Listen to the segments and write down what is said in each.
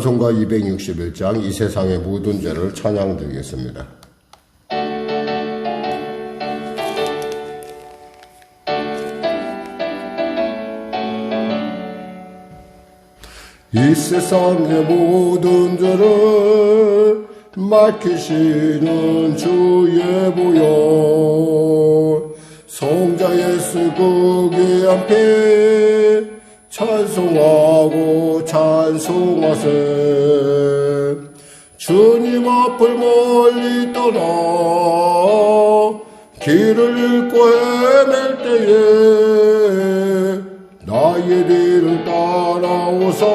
찬송가 261장 이 세상의 모든 죄를 찬양드리겠습니다. 이 세상의 모든 죄를 맡기시는 주의 보혈 성자 예수 그기 앞에 찬송하고 찬송하세. 주님 앞을 멀리 떠나 길을 잃고 헤맬 때에 나의 뒤를 따라오사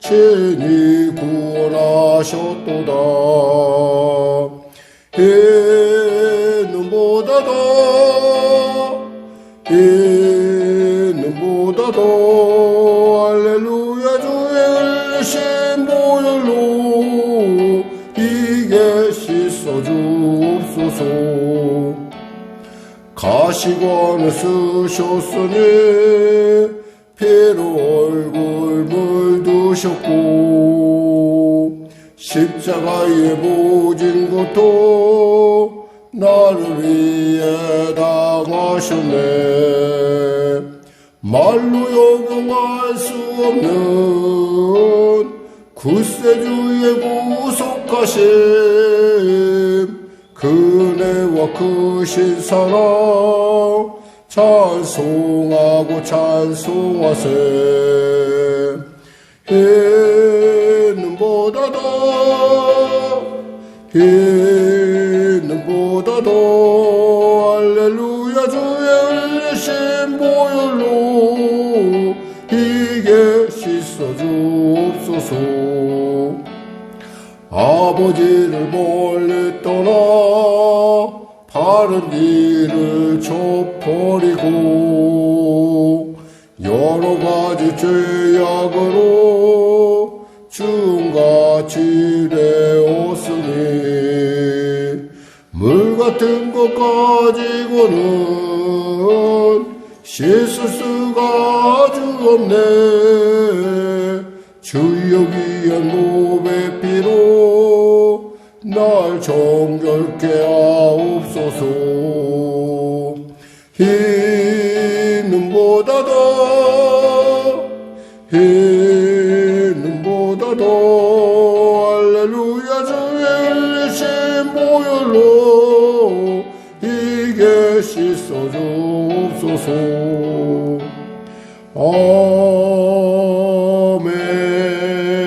친히 구원하셨도다. 이 눈보다도 가시관을 쓰셨으니 피로 얼굴 물드셨고 십자가에 모진 것도 나를 위해 당하셨네. 말로 요명할 수 없는 구세주의 구속하심 그네와 크신 사랑 찬송하고 찬송하세. 있는보다도 있는보다도 할렐루야 주의 흘리신 보혈로 이게 씻어주옵소서. 아버지를 멀리 떠나 바른 길을 져버리고 여러 가지 죄악으로 중같이 되었으니 물 같은 것 가지고는 씻을 수가 아주 없네. 주여 귀한 몸의 피로 날 정결케 하 옵소서 흰 눈보다도 흰 눈보다도 할렐루야 주의 흘리신 보혈로 이게 씻어 주옵소서 아멘.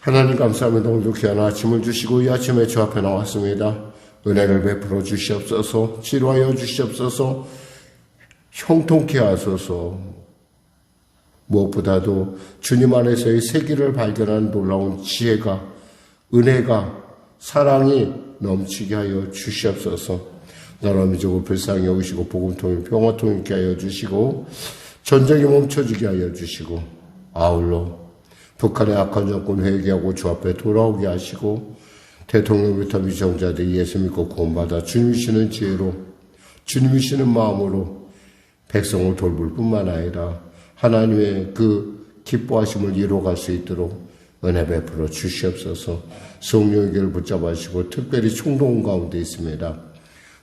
하나님 감사합니다. 오늘도 귀한 아침을 주시고 이 아침에 주 앞에 나왔습니다. 은혜를 베풀어 주시옵소서, 치료하여 주시옵소서, 형통케 하소서, 무엇보다도 주님 안에서의 세계를 발견한 놀라운 지혜가, 은혜가, 사랑이 넘치게 하여 주시옵소서, 나라 민족을 불쌍히 여기시고 복음통일 평화통 있게 하여 주시고 전쟁이 멈춰지게 하여 주시고 아울러 북한의 악한 정권 회개하고 주 앞에 돌아오게 하시고 대통령부터 위정자들이 예수 믿고 구원받아 주님이시는 지혜로 주님이시는 마음으로 백성을 돌볼 뿐만 아니라 하나님의 그 기뻐하심을 이루어갈 수 있도록 은혜 베풀어 주시옵소서 성령의 길을 붙잡아주시고 특별히 총동 가운데 있습니다.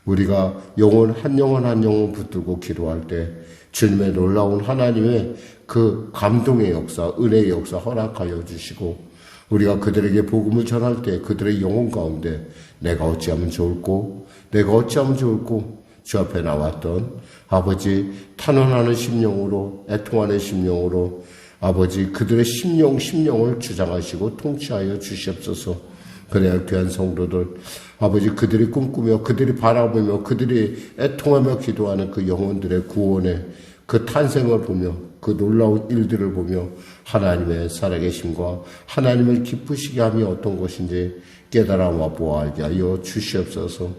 우리가 영혼 한 영혼 한 영혼 붙들고 기도할 때 주님의 놀라운 하나님의 그 감동의 역사, 은혜의 역사 허락하여 주시고 우리가 그들에게 복음을 전할 때 그들의 영혼 가운데 내가 어찌하면 좋을꼬, 내가 어찌하면 좋을꼬 주 앞에 나왔던 아버지 탄원하는 심령으로 애통하는 심령으로 아버지 그들의 심령 심령을 주장하시고 통치하여 주시옵소서. 그래야 귀한 성도들 아버지 그들이 꿈꾸며 그들이 바라보며 그들이 애통하며 기도하는 그 영혼들의 구원의 그 탄생을 보며 그 놀라운 일들을 보며 하나님의 살아계심과 하나님을 기쁘시게 함이 어떤 것인지 깨달아와 보아하게 하여 주시옵소서.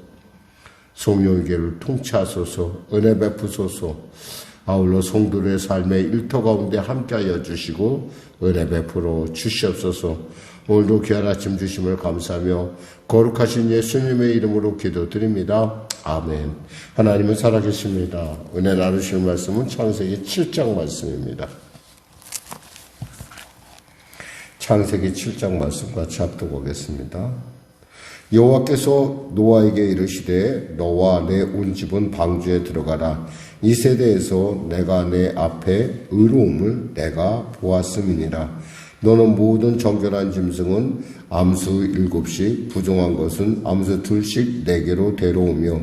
성령계를 통치하소서 은혜 베푸소서. 아울러 성도의 삶의 일터 가운데 함께하여 주시고 은혜 베풀어 주시옵소서 오늘도 귀한 아침 주심을 감사하며 거룩하신 예수님의 이름으로 기도드립니다. 아멘. 하나님은 살아계십니다. 은혜 나누실 말씀은 창세기 7장 말씀입니다. 창세기 7장 말씀 같이 합독하겠습니다. 여호와께서 노아에게 이르시되 너와 내 온 집은 방주에 들어가라. 이 세대에서 내가 내 앞에 의로움을 내가 보았음이니라. 너는 모든 정결한 짐승은 암수 일곱씩, 부정한 것은 암수 둘씩 내게로 데려오며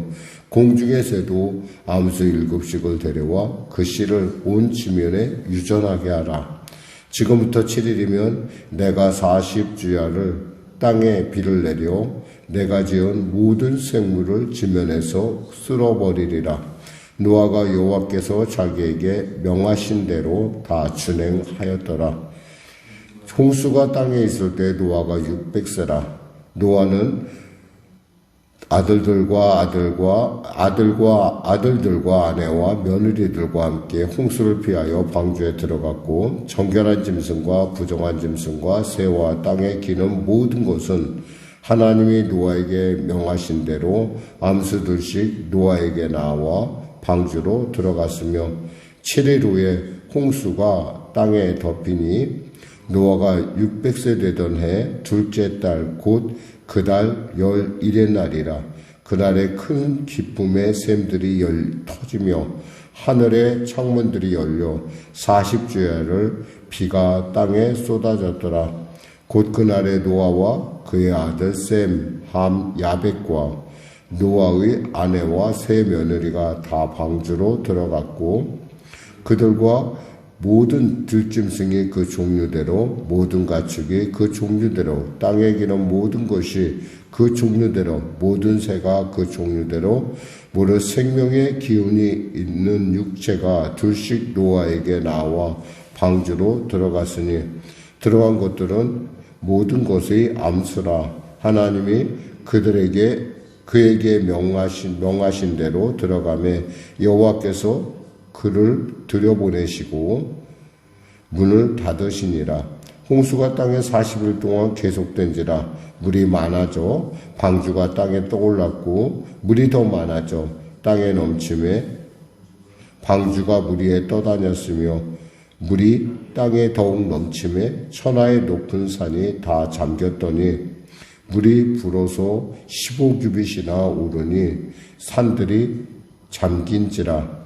공중의 새도 암수 일곱씩을 데려와 그 씨를 온 지면에 유전하게 하라. 지금부터 7일이면 내가 40주야를 땅에 비를 내려 내가 지은 모든 생물을 지면에서 쓸어버리리라. 노아가 여호와께서 자기에게 명하신 대로 다 준행하였더라. 홍수가 땅에 있을 때 노아가 600세라. 노아는 아들들과 아들과 아들과 아들들과 아내와 며느리들과 함께 홍수를 피하여 방주에 들어갔고 정결한 짐승과 부정한 짐승과 새와 땅에 기는 모든 것은 하나님이 노아에게 명하신 대로 암수들씩 노아에게 나와 방주로 들어갔으며 7일 후에 홍수가 땅에 덮이니 노아가 600세 되던 해 둘째 달 곧 그 달 열일의 날이라 그날에 큰 기쁨의 샘들이 열 터지며 하늘의 창문들이 열려 40주야를 비가 땅에 쏟아졌더라. 곧 그날에 노아와 그의 아들 셈, 함, 야벳과 노아의 아내와 세 며느리가 다 방주로 들어갔고 그들과 모든 들짐승이 그 종류대로 모든 가축이 그 종류대로 땅에 기는 모든 것이 그 종류대로 모든 새가 그 종류대로 모두 생명의 기운이 있는 육체가 둘씩 노아에게 나와 방주로 들어갔으니 들어간 것들은 모든 것의 암수라. 하나님이 그들에게 그에게 명하신 명하신 대로 들어가매 여호와께서 그를 들여보내시고 문을 닫으시니라. 홍수가 땅에 40일 동안 계속된지라 물이 많아져 방주가 땅에 떠올랐고 물이 더 많아져 땅에 넘침에 방주가 물 위에 떠다녔으며 물이 땅에 더욱 넘침에 천하의 높은 산이 다 잠겼더니 물이 불어서 15규빗이나 오르니 산들이 잠긴지라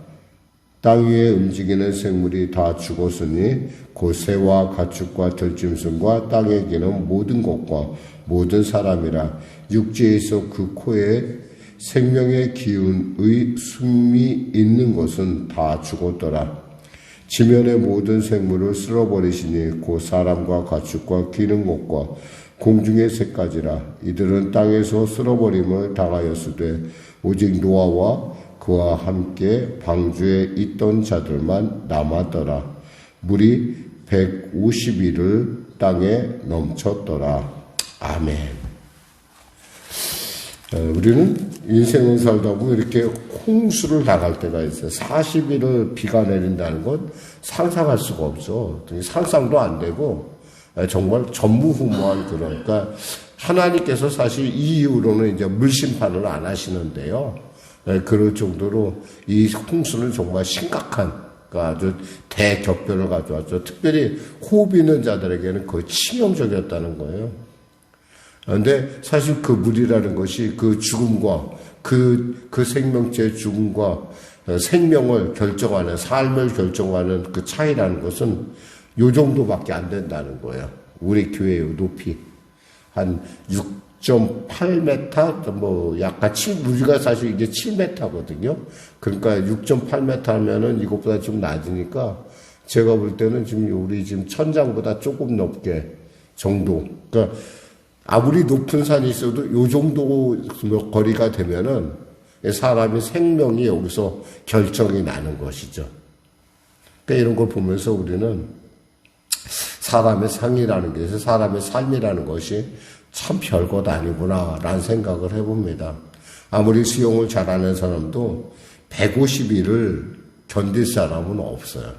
땅 위에 움직이는 생물이 다 죽었으니 곧 새와 가축과 들짐승과 땅에 기는 모든 것과 모든 사람이라 육지에서 그 코에 생명의 기운의 숨이 있는 것은 다 죽었더라. 지면의 모든 생물을 쓸어버리시니 곧 사람과 가축과 기는 것과 공중의 새까지라 이들은 땅에서 쓸어버림을 당하였으되 오직 노아와 그와 함께 방주에 있던 자들만 남았더라. 물이 150일을 땅에 넘쳤더라. 아멘. 어, 우리는 인생을 살다 보면 이렇게 홍수를 당할 때가 있어요. 40일을 비가 내린다는 건 상상할 수가 없죠. 상상도 안 되고 정말 전무후무한. 그러니까 하나님께서 사실 이 이후로는 이제 물심판을 안 하시는데요. 예, 그럴 정도로 이 홍수는 정말 심각한 그러니까 아주 대격변을 가져왔죠. 특별히 호흡 있는 자들에게는 거의 치명적이었다는 거예요. 그런데 사실 그 물이라는 것이 그 죽음과 그, 그 생명체의 죽음과 생명을 결정하는, 삶을 결정하는 그 차이라는 것은 요 정도밖에 안 된다는 거예요. 우리 교회의 높이. 한 6, 6.8m, 뭐, 약간 7, 우리가 사실 이게 7m거든요. 그러니까 6.8m 하면은 이것보다 좀 낮으니까 제가 볼 때는 지금 우리 지금 천장보다 조금 높게 정도. 그러니까 아무리 높은 산이 있어도 요 정도 거리가 되면은 사람의 생명이 여기서 결정이 나는 것이죠. 그러니까 이런 걸 보면서 우리는 사람의 상이라는 게, 사람의 삶이라는 것이 참 별것 아니구나 라는 생각을 해봅니다. 아무리 수영을 잘하는 사람도 150일을 견딜 사람은 없어요.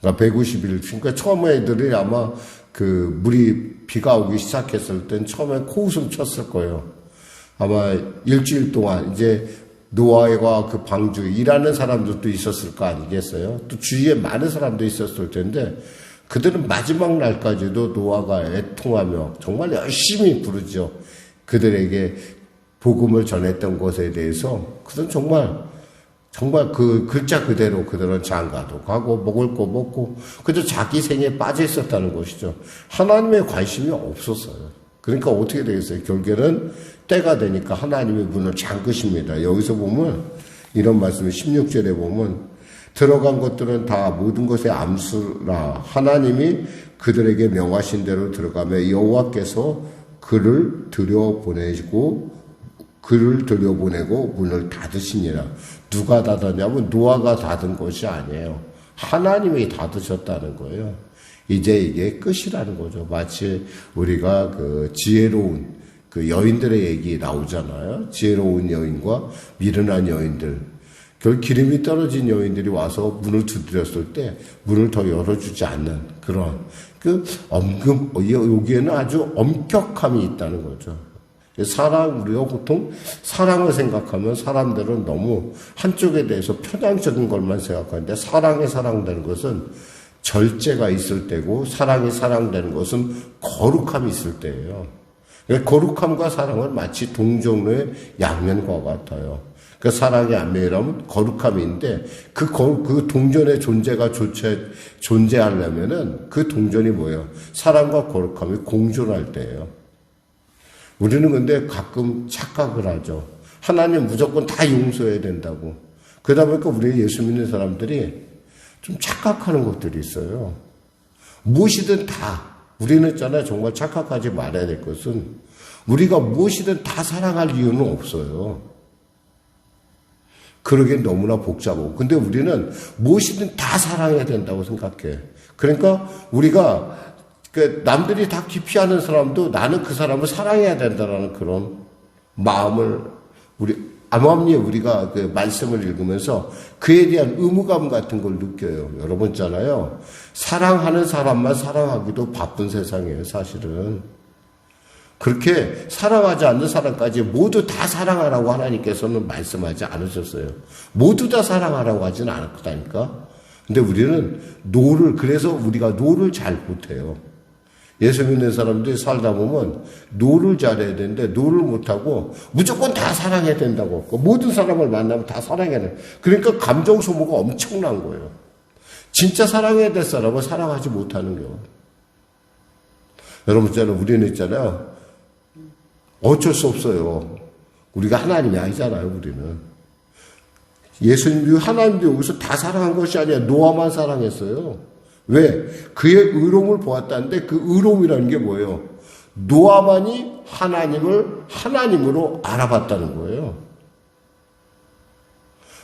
그러니까 150일, 그러니까 처음에 애들이 아마 그 물이 비가 오기 시작했을 땐 처음에 코웃음 쳤을 거예요. 아마 일주일 동안 이제 노아와 그 방주 일하는 사람들도 있었을 거 아니겠어요? 또 주위에 많은 사람도 있었을 텐데 그들은 마지막 날까지도 노아가 애통하며 정말 열심히 부르죠. 그들에게 복음을 전했던 것에 대해서 그들은 정말 정말 그 글자 그대로 그들은 장가도 가고 먹을 거 먹고 그저 자기 생에 빠져 있었다는 것이죠. 하나님의 관심이 없었어요. 그러니까 어떻게 되겠어요? 결국에는 때가 되니까 하나님의 문을 잠그십니다. 여기서 보면 이런 말씀을 16절에 보면 들어간 것들은 다 모든 것의 암수라 하나님이 그들에게 명하신 대로 들어가며 여호와께서 그를 들여보내고 그를 들여보내고 문을 닫으시니라. 누가 닫았냐면 노아가 닫은 것이 아니에요. 하나님이 닫으셨다는 거예요. 이제 이게 끝이라는 거죠. 마치 우리가 그 지혜로운 그 여인들의 얘기 나오잖아요. 지혜로운 여인과 미련한 여인들. 결 기름이 떨어진 여인들이 와서 문을 두드렸을 때 문을 더 열어주지 않는 그런 그 엄금 여기에는 아주 엄격함이 있다는 거죠. 사랑 우리가 보통 사랑을 생각하면 사람들은 너무 한쪽에 대해서 편향적인 것만 생각하는데 사랑에 사랑되는 것은 절제가 있을 때고 사랑이 사랑되는 것은 거룩함이 있을 때예요. 거룩함과 사랑은 마치 동종의 양면과 같아요. 그 사랑의 안면이라면 거룩함인데 그, 그 동전의 존재가 조체, 존재하려면은 그 동전이 뭐예요? 사랑과 거룩함이 공존할 때예요. 우리는 근데 가끔 착각을 하죠. 하나님 무조건 다 용서해야 된다고. 그러다 보니까 우리 예수 믿는 사람들이 좀 착각하는 것들이 있어요. 무엇이든 다, 우리는 있잖아요. 정말 착각하지 말아야 될 것은 우리가 무엇이든 다 사랑할 이유는 없어요. 그러기엔 너무나 복잡하고. 근데 우리는 무엇이든 다 사랑해야 된다고 생각해. 그러니까 우리가 그 남들이 다 기피하는 사람도 나는 그 사람을 사랑해야 된다는 그런 마음을 우리 암암리에 우리가 그 말씀을 읽으면서 그에 대한 의무감 같은 걸 느껴요. 여러분 있잖아요. 사랑하는 사람만 사랑하기도 바쁜 세상이에요, 사실은. 그렇게 사랑하지 않는 사람까지 모두 다 사랑하라고 하나님께서는 말씀하지 않으셨어요. 모두 다 사랑하라고 하지는 않았다니까. 근데 우리는 노를, 그래서 우리가 노를 잘 못해요. 예수 믿는 사람들이 살다 보면 노를 잘해야 되는데 노를 못하고 무조건 다 사랑해야 된다고. 그 모든 사람을 만나면 다 사랑해야 돼. 그러니까 감정 소모가 엄청난 거예요. 진짜 사랑해야 될 사람은 사랑하지 못하는 경우. 여러분 있잖아요. 우리는 있잖아요. 어쩔 수 없어요. 우리가 하나님이 아니잖아요. 우리는. 예수님도 하나님도 여기서 다 사랑한 것이 아니라 노아만 사랑했어요. 왜? 그의 의로움을 보았다는데 그 의로움이라는 게 뭐예요? 노아만이 하나님을 하나님으로 알아봤다는 거예요.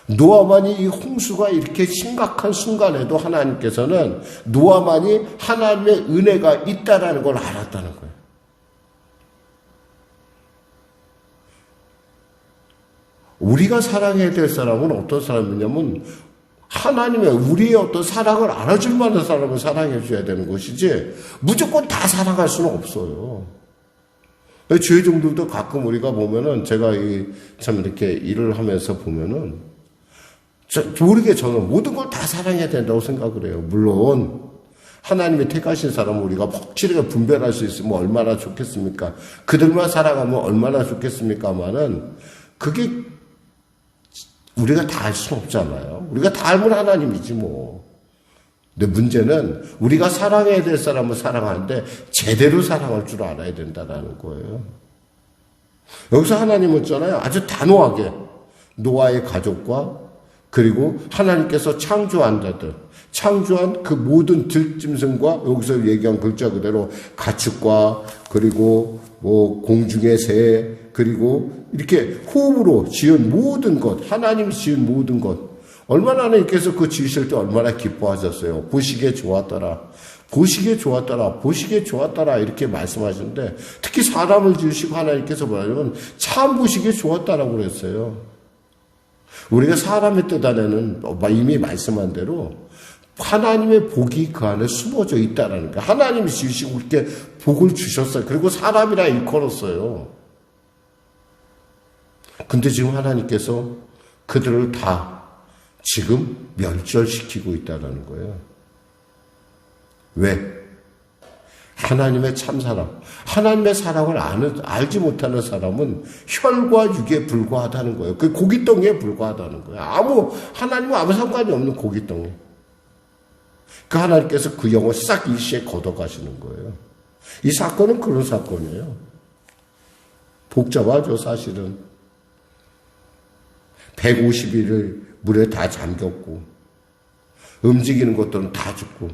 노아만이 이 홍수가 이렇게 심각한 순간에도 하나님께서는 노아만이 하나님의 은혜가 있다라는 걸 알았다는 거예요. 우리가 사랑해야 될 사람은 어떤 사람이냐면 하나님의 우리의 어떤 사랑을 알아줄 만한 사람을 사랑해 줘야 되는 것이지 무조건 다 사랑할 수는 없어요. 주의 종들도 가끔 우리가 보면은 제가 참 이렇게 일을 하면서 보면은 모르게 저는 모든 걸 다 사랑해야 된다고 생각을 해요. 물론 하나님의 택하신 사람을 우리가 확실하게 분별할 수 있으면 얼마나 좋겠습니까? 그들만 사랑하면 얼마나 좋겠습니까만은 그게 우리가 다 알 수는 없잖아요. 우리가 다 알면 하나님이지 뭐. 근데 문제는 우리가 사랑해야 될 사람을 사랑하는데 제대로 사랑할 줄 알아야 된다는 거예요. 여기서 하나님은 있잖아요. 아주 단호하게 노아의 가족과 그리고 하나님께서 창조한 자들, 창조한 그 모든 들짐승과 여기서 얘기한 글자 그대로 가축과 그리고 뭐 공중의 새 그리고 이렇게 호흡으로 지은 모든 것, 하나님이 지은 모든 것, 얼마나 하나님께서 그 지으실 때 얼마나 기뻐하셨어요. 보시기에 좋았더라. 보시기에 좋았더라. 보시기에 좋았더라. 이렇게 말씀하시는데 특히 사람을 지으시고 하나님께서 뭐냐면 참 보시기에 좋았다라고 그랬어요. 우리가 사람의 뜻 안에는 이미 말씀한 대로 하나님의 복이 그 안에 숨어져 있다라는 거. 하나님이 지으시고 이렇게 복을 주셨어요. 그리고 사람이라 일컬었어요. 근데 지금 하나님께서 그들을 다 지금 멸절시키고 있다는 거예요. 왜? 하나님의 참사랑, 하나님의 사랑을 아는, 알지 못하는 사람은 혈과 육에 불과하다는 거예요. 그 고깃덩이에 불과하다는 거예요. 아무, 하나님과 아무 상관이 없는 고깃덩이. 그 하나님께서 그 영을 싹 일시에 걷어가시는 거예요. 이 사건은 그런 사건이에요. 복잡하죠, 사실은. 150일을 물에 다 잠겼고, 움직이는 것들은 다 죽고,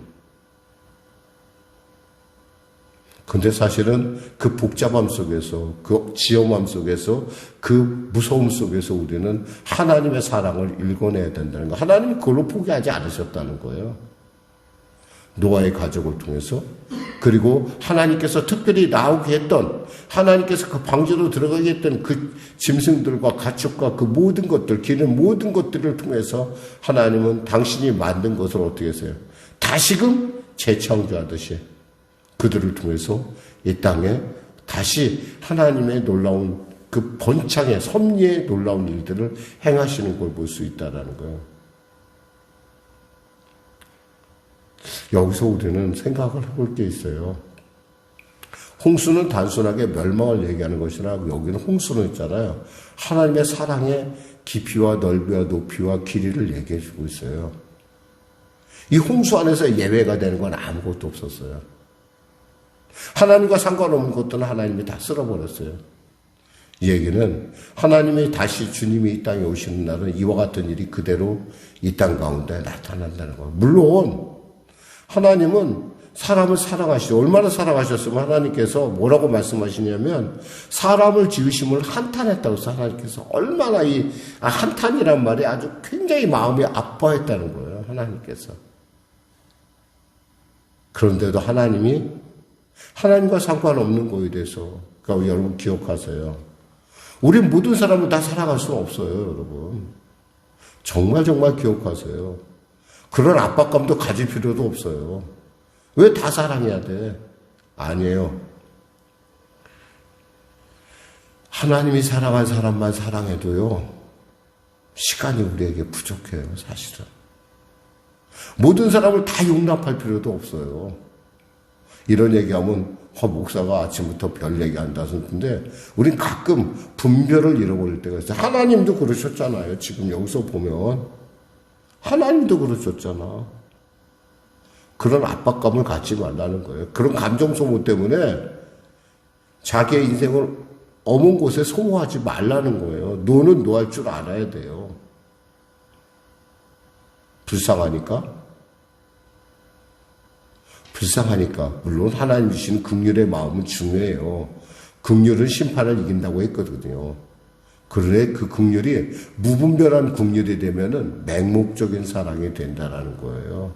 근데 사실은 그 복잡함 속에서, 그 지엄함 속에서, 그 무서움 속에서 우리는 하나님의 사랑을 읽어내야 된다는 거. 하나님이 그걸로 포기하지 않으셨다는 거예요. 노아의 가족을 통해서. 그리고 하나님께서 특별히 나오게 했던, 하나님께서 그 방주로 들어가게 했던 그 짐승들과 가축과 그 모든 것들, 기는 모든 것들을 통해서 하나님은 당신이 만든 것을 어떻게 했어요? 다시금 재창조하듯이 그들을 통해서 이 땅에 다시 하나님의 놀라운 그 번창의 섭리의 놀라운 일들을 행하시는 걸 볼 수 있다라는 거예요. 여기서 우리는 생각을 해볼 게 있어요. 홍수는 단순하게 멸망을 얘기하는 것이나 여기는 홍수는 있잖아요. 하나님의 사랑의 깊이와 넓이와 높이와 길이를 얘기해 주고 있어요. 이 홍수 안에서 예외가 되는 건 아무것도 없었어요. 하나님과 상관없는 것들은 하나님이 다 쓸어버렸어요. 이 얘기는 하나님이 다시 주님이 이 땅에 오시는 날은 이와 같은 일이 그대로 이 땅 가운데 나타난다는 거예요. 물론 하나님은 사람을 사랑하시죠. 얼마나 사랑하셨으면 하나님께서 뭐라고 말씀하시냐면 사람을 지으심을 한탄했다고 해서 하나님께서 얼마나 이 아, 한탄이란 말이 아주 굉장히 마음이 아파했다는 거예요. 하나님께서. 그런데도 하나님이 하나님과 상관없는 거에 대해서 그러니까 여러분 기억하세요. 우리 모든 사람을 다 사랑할 수는 없어요, 여러분. 정말 정말 기억하세요. 그런 압박감도 가질 필요도 없어요. 왜 다 사랑해야 돼? 아니에요. 하나님이 사랑한 사람만 사랑해도요, 시간이 우리에게 부족해요, 사실은. 모든 사람을 다 용납할 필요도 없어요. 이런 얘기하면 허 목사가 아침부터 별 얘기한다 는데 우린 가끔 분별을 잃어버릴 때가 있어요. 하나님도 그러셨잖아요. 지금 여기서 보면 하나님도 그러셨잖아. 그런 압박감을 갖지 말라는 거예요. 그런 감정 소모 때문에 자기의 인생을 어문 곳에 소모하지 말라는 거예요. 노는 노할 줄 알아야 돼요. 불쌍하니까 불쌍하니까 물론 하나님 주신 극률의 마음은 중요해요. 극률은 심판을 이긴다고 했거든요. 그러나 그 극률이 무분별한 극률이 되면은 맹목적인 사랑이 된다라는 거예요.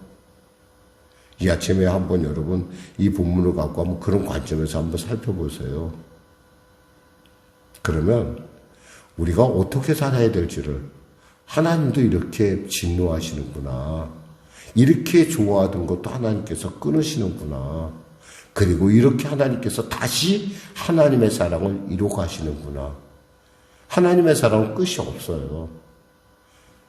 이 아침에 한번 여러분 이 본문을 갖고 한번 그런 관점에서 한번 살펴보세요. 그러면 우리가 어떻게 살아야 될지를 하나님도 이렇게 진노하시는구나. 이렇게 좋아하던 것도 하나님께서 끊으시는구나. 그리고 이렇게 하나님께서 다시 하나님의 사랑을 이루어 가시는구나. 하나님의 사랑은 끝이 없어요.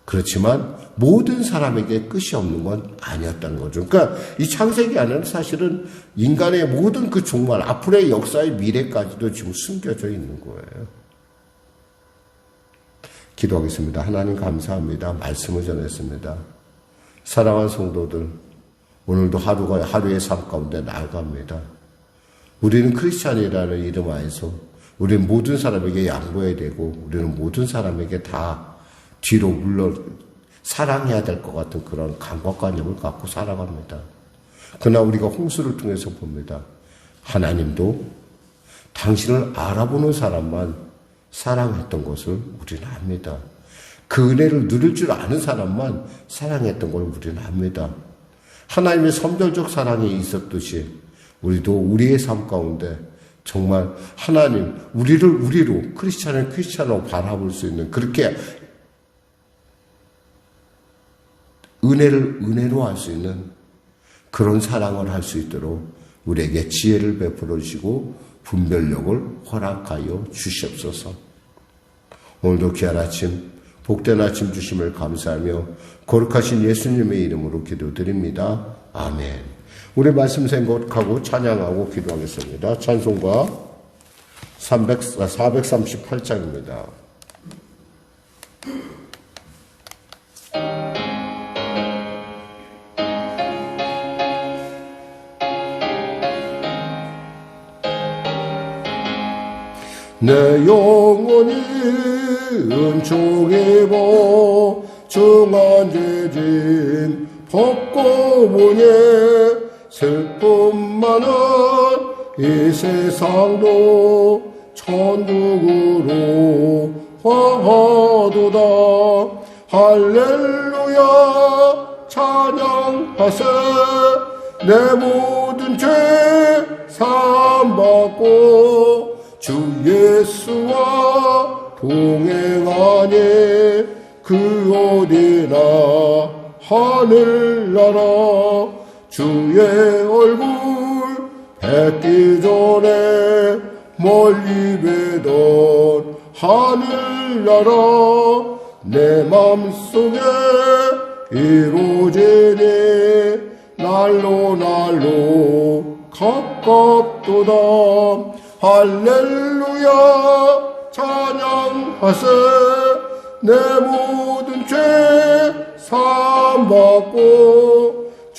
그렇지만 모든 사람에게 끝이 없는 건 아니었다는 거죠. 그러니까 이 창세기 안에는 사실은 인간의 모든 그 종말, 앞으로의 역사의 미래까지도 지금 숨겨져 있는 거예요. 기도하겠습니다. 하나님 감사합니다. 말씀을 전했습니다. 사랑하는 성도들, 오늘도 하루가 하루의 삶 가운데 나아갑니다. 우리는 크리스찬이라는 이름 안에서 우리는 모든 사람에게 양보해야 되고 우리는 모든 사람에게 다 뒤로 물러 사랑해야 될 것 같은 그런 감각관념을 갖고 살아갑니다. 그러나 우리가 홍수를 통해서 봅니다. 하나님도 당신을 알아보는 사람만 사랑했던 것을 우리는 압니다. 그 은혜를 누릴 줄 아는 사람만 사랑했던 걸 우리는 압니다. 하나님의 선별적 사랑이 있었듯이 우리도 우리의 삶 가운데 정말 하나님 우리를 우리로 크리스찬을 크리스찬으로 바라볼 수 있는 그렇게 은혜를 은혜로 할 수 있는 그런 사랑을 할 수 있도록 우리에게 지혜를 베풀어 주시고 분별력을 허락하여 주시옵소서. 오늘도 귀한 아침 복된 아침 주심을 감사하며 거룩하신 예수님의 이름으로 기도드립니다. 아멘. 우리 말씀 생각하고 찬양하고 기도하겠습니다. 찬송가 300, 438장입니다. 내 영혼이 은총에 보중한 죄진 벗고 보니 슬픔 많은 이 세상도 천국으로 화하도다. 할렐루야 찬양하세. 내 모든 죄 사함받고 주 예수와 동행하니 그 어디나 하늘나라 주의 얼굴 뵙기 전에 멀리 뵈던 하늘나라 내 맘속에 이루어지니 날로 날로 가깝도다. 할렐루야. 찬양하세. 내 모든 죄 사함받고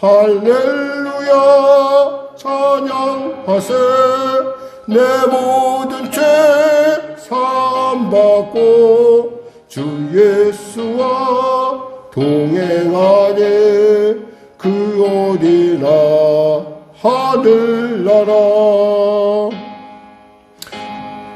할렐루야 찬양하세. 내 모든 죄 사함받고 주 예수와 동행하니 그 어디나 하늘나라